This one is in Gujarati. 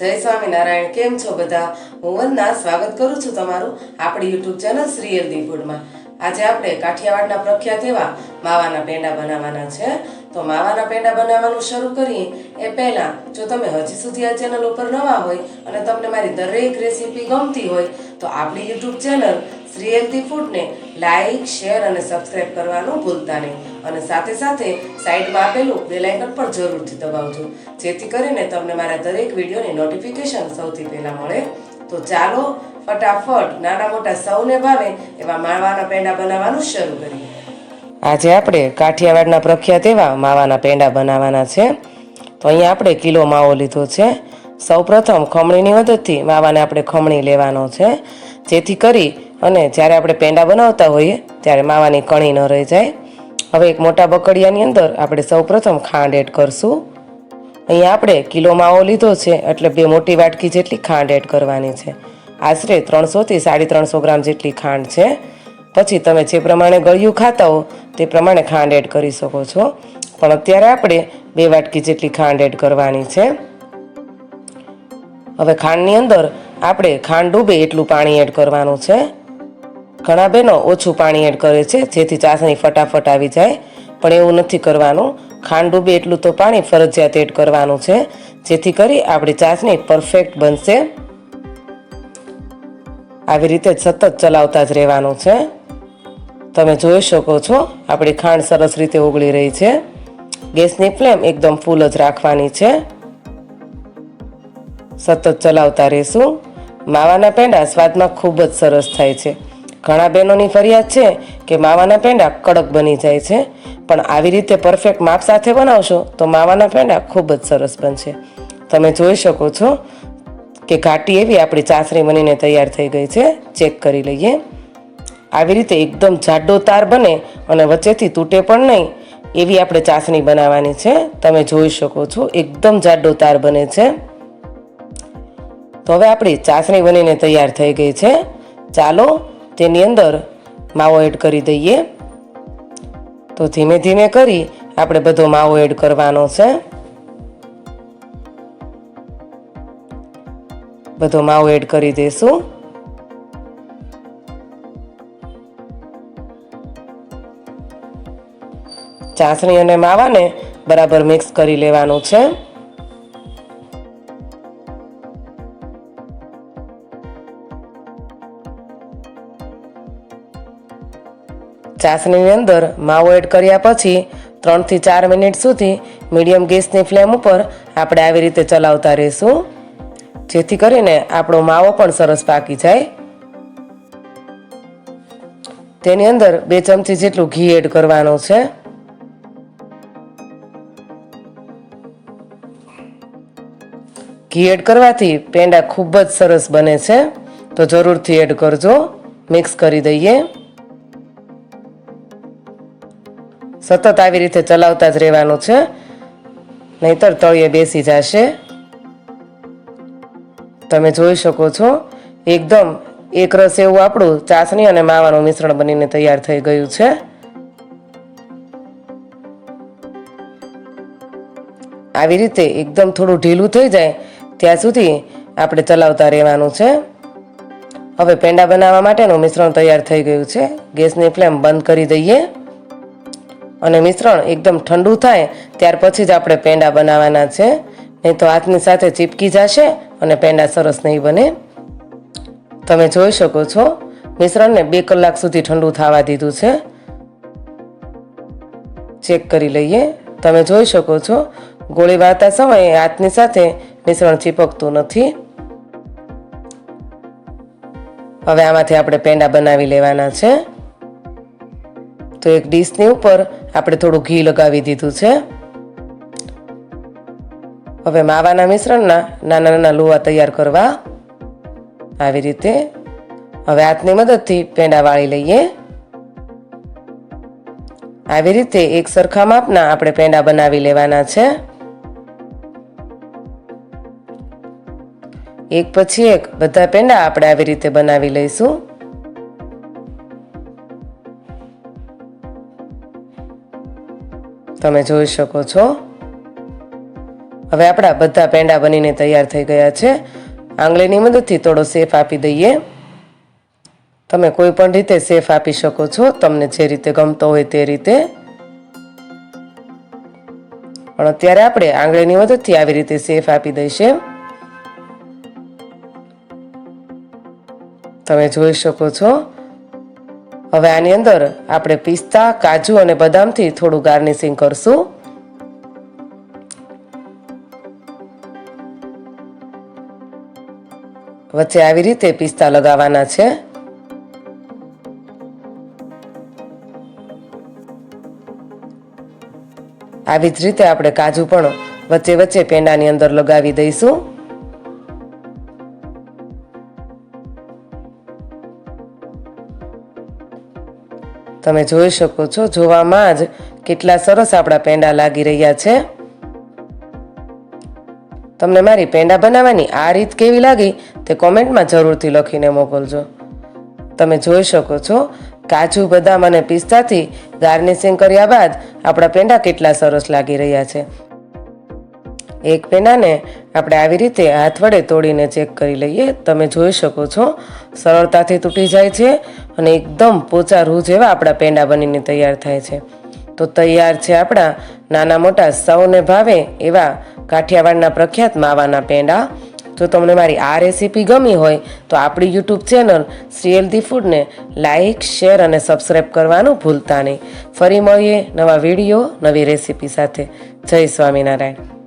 જય સ્વામિનારાયણ, કેમ છો બધા? હું વંદના, સ્વાગત કરું છું તમારું આપણી યુટ્યુબ ચેનલ શ્રી હેલ્ધી ફૂડમાં આજે આપણે કાઠિયાવાડના પ્રખ્યાત એવા માવાના પેંડા બનાવવાના છે. તો માવાના પેંડા બનાવવાનું શરૂ કરીએ. એ પહેલાં, જો તમે હજી સુધી આ ચેનલ ઉપર નવા હોય અને તમને મારી દરેક રેસીપી ગમતી હોય, તો આપણી યુટ્યુબ ચેનલ શ્રી હેલ્ધી ફૂડને લાઈક, શેર અને સબસ્ક્રાઈબ કરવાનું ભૂલતા નહીં. અને સાથે સાથે સાઈડમાં આપેલું બેલ આઇકન પણ જરૂરથી દબાવજો. જેથી કરીને તમને મારા દરેક વિડીયોની નોટિફિકેશન સૌથી પહેલાં મળે. તો ચાલો ફટાફટ નાના મોટા સૌને ભાવે એવા માવાના પેંડા બનાવવાનું શરૂ કરીએ. આજે આપણે કાઠિયાવાડના પ્રખ્યાત એવા માવાના પેંડા બનાવવાના છે. તો અહીંયા આપણે કિલો માવો લીધો છે. સૌપ્રથમ ખમણીની મદદથી માવાને આપણે ખમણી લેવાનો છે. જેથી કરી અને જ્યારે આપણે પેંડા બનાવતા હોઈએ, ત્યારે માવાની કણી ન રહી જાય. હવે એક મોટા બકડિયાની અંદર આપણે સૌપ્રથમ ખાંડ એડ કરશું. અહીંયા આપણે કિલો માવો લીધો છે, એટલે બે મોટી વાટકી જેટલી ખાંડ એડ કરવાની છે. આશરે ત્રણસોથી સાડી ત્રણસો ગ્રામ જેટલી ખાંડ છે. પછી તમે જે પ્રમાણે ગળ્યું ખાતા હો, તે પ્રમાણે ખાંડ એડ કરી શકો છો. પણ અત્યારે આપણે બે વાટકી જેટલી ખાંડ એડ કરવાની છે. હવે ખાંડની અંદર આપણે ખાંડ ડૂબે એટલું પાણી એડ કરવાનું છે. ઘણા બહેનો ઓછું પાણી એડ કરે છે, જેથી ચાસણી ફટાફટ આવી જાય. પણ એવું નથી કરવાનું. ખાંડ ડૂબે એટલું તો પાણી ફરજિયાત એડ કરવાનું છે, જેથી કરી આપણી ચાસણી પરફેક્ટ બનશે. આવી રીતે સતત ચલાવતા જ રહેવાનું છે. તમે જોઈ શકો છો, આપણી ખાંડ સરસ રીતે ઓગળી રહી છે. ગેસની ફ્લેમ એકદમ ફૂલ જ રાખવાની છે. સતત ચલાવતા રહેશું. માવાના પેંડા સ્વાદમાં ખૂબ જ સરસ થાય છે. ઘણા બહેનોની ફરિયાદ છે કે માવાના પેંડા કડક બની જાય છે. પણ આવી રીતે પરફેક્ટ માપ સાથે બનાવશો તો માવાના પેંડા ખૂબ જ સરસ બનશે. તમે જોઈ શકો છો કે ઘાટી એવી આપણી ચાસણી બનીને તૈયાર થઈ ગઈ છે. ચેક કરી લઈએ. આવી રીતે એકદમ જાડો તાર બને અને વચ્ચેથી તૂટે પણ નહીં. એવી આપણે ચાસણી બનાવવાની છે. તમે જોઈ શકો છો એકદમ જાડો તાર બને છે. તો હવે આપણી ચાસણી બનીને તૈયાર થઈ ગઈ છે. ચાલો તેની અંદર માવો એડ કરી દઈએ. તો ધીમે ધીમે કરી આપણે બધો માવો એડ કરવાનો છે. બધો માવો એડ કરી દઈશું ચાસણી અને માવાને બરાબર મિક્સ કરી લેવાનું છે. ચાસણીની અંદર માવો એડ કર્યા પછી ત્રણથી ચાર મિનિટ સુધી મીડિયમ ગેસની ફ્લેમ ઉપર આપણે આવી રીતે ચલાવતા રહીશું. જેથી કરીને આપણો માવો પણ સરસ પાકી જાય. તેની અંદર બે ચમચી જેટલું ઘી એડ કરવાનું છે. ઘી એડ કરવાથી પેંડા ખૂબ જ સરસ બને છે. તો જરૂરથી એડ કરજો. મિક્સ કરી દઈએ. સતત આવી રીતે ચલાવતા જ રહેવાનું છે. નહીતર તળિયે બેસી જશે. તમે જોઈ શકો છો, એકદમ એક રસ એવું આપણું ચાસણી અને માવાનું મિશ્રણ બનીને તૈયાર થઈ ગયું છે. આવી રીતે એકદમ થોડું ઢીલું થઈ જાય ત્યાં સુધી આપણે ચલાવતા રહેવાનું છે. હવે પેંડા બનાવવા માટેનું મિશ્રણ તૈયાર થઈ ગયું છે. ગેસની ફ્લેમ બંધ કરી દઈએ. અને મિશ્રણ એકદમ ઠંડુ થાય, ત્યાર પછી જ આપણે પેંડા બનાવવાના છે. નહીં તો હાથની સાથે ચીપકી જશે અને પેંડા સરસ નહીં બને. તમે જોઈ શકો છો, મિશ્રણને બે કલાક સુધી ઠંડુ થવા દીધું છે. ચેક કરી લઈએ. તમે જોઈ શકો છો, ગોળી વાળતા સમયે હાથની સાથે મિશ્રણ ચીપકતું નથી. હવે આમાંથી આપણે પેંડા બનાવી લેવાના છે. તો એક ડીશની ઉપર આપણે થોડું ઘી લગાવી દીધું છે. હવે માવાના મિશ્રણના નાના નાના લુવા તૈયાર કરવા આવી રીતે હવે હાથની મદદથી પેંડા વાળી લઈએ. આવી રીતે એક સરખા માપના આપણે પેંડા બનાવી લેવાના છે. એક પછી એક બધા પેંડા આપણે આવી રીતે બનાવી લઈશું. તમે જોઈ શકો છો. હવે આપણા બધા પેંડા બનીને તૈયાર થઈ ગયા છે. આંગળીની મદદથી થોડો સેફ આપી દઈએ. તમે કોઈ પણ રીતે સેફ આપી શકો છો, તમને જે રીતે ગમતો હોય તે રીતે. પણ અત્યારે આપણે આંગળીની મદદથી આવી રીતે સેફ આપી દઈશે. તમે જોઈ શકો છો. હવે આની અંદર આપણે પિસ્તા, કાજુ અને બદામથી થોડું ગાર્નિશિંગ કરશું. વચ્ચે આવી રીતે પિસ્તા લગાવવાના છે. આવી જ રીતે આપણે કાજુ પણ વચ્ચે વચ્ચે પેંડાની અંદર લગાવી દઈશું. તમે જોઈ શકો છો, જોવામાં જ કેટલા સરસ આપણા પેંડા લાગી રહ્યા છે. તમને મારી પેંડા બનાવવાની આ રીત કેવી લાગી તે કોમેન્ટમાં જરૂરથી લખીને મોકલજો. તમે જોઈ શકો છો, કાજુ, બદામ અને પિસ્તાથી ગાર્નિશિંગ કર્યા બાદ આપણા પેંડા કેટલા સરસ લાગી રહ્યા છે. એક પેંડાને આપણે આવી રીતે હાથ વડે તોડીને ચેક કરી લઈએ. તમે જોઈ શકો છો, સરળતાથી તૂટી જાય છે અને એકદમ પોચા રૂ જેવા આપણા પેંડા બનીને તૈયાર થાય છે. તો તૈયાર છે આપણા નાના મોટા સૌને ભાવે એવા કાઠિયાવાડના પ્રખ્યાત માવાના પેંડા. જો તમને મારી આ રેસીપી ગમી હોય તો આપણી યુટ્યુબ ચેનલ શ્રી હેલ્ધી ફૂડને લાઇક શેર અને સબસ્ક્રાઈબ કરવાનું ભૂલતા નહીં. ફરી મળીએ નવા વીડિયો, નવી રેસીપી સાથે. જય સ્વામિનારાયણ.